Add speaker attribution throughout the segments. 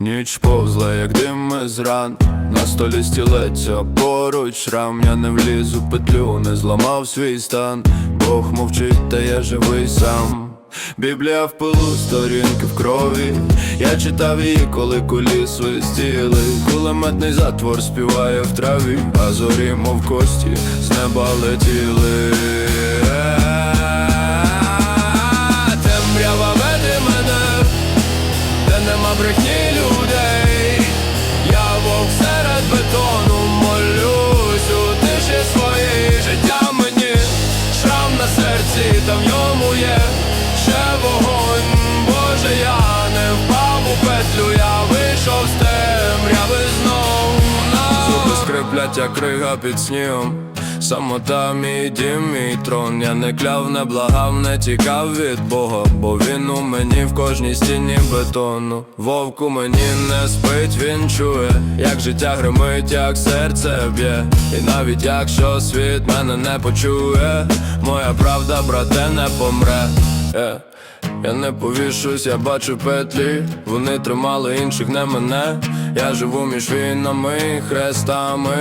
Speaker 1: Ніч повзла, як дим з ран. На столі стілеться поруч шрам Я не влізу петлю, не зламав свій стан. Бог мовчить, та я живий сам. Біблія в пилу, сторінки в крові. Я читав її, коли кулі свистіли. Кулеметний затвор співає в траві, а зорі, мов кості, з неба летіли брехні людей, я вовк серед бетону молюсь. У тиші своїй життя мені, шрам на серці, та в ньому є. Ще вогонь, Боже, я не впав у петлю, я вийшов з темряви знов на Зуби скриплять, як крига під снігом Самота мій дім, мій трон, я не кляв, не благав, не тікав від Бога, бо він у мені в кожній стіні бетону. Вовку мені не спить, він чує, як життя гримить, як серце б'є. І навіть якщо світ мене не почує, моя правда, брате, не помре. Е. Я не повішусь, я бачу петлі, вони тримали інших, не мене. Я живу між війнами, хрестами,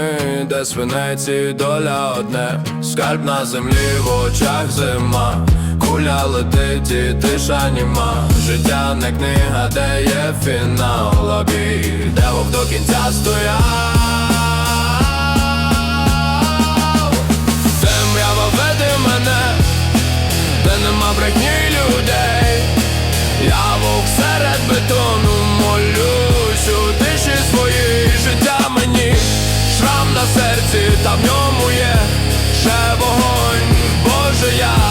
Speaker 1: де свинець доля одне. Скальп на землі в очах зима, куля летить і тиша німа. Життя не книга, де є фінал, а де вовк до кінця стояв. Темрява веде мене де нема брехні людей, я вовк серед бетону молюсь у тиші життя мені, шрам на серці, та в ньому є ще вогонь. Боже я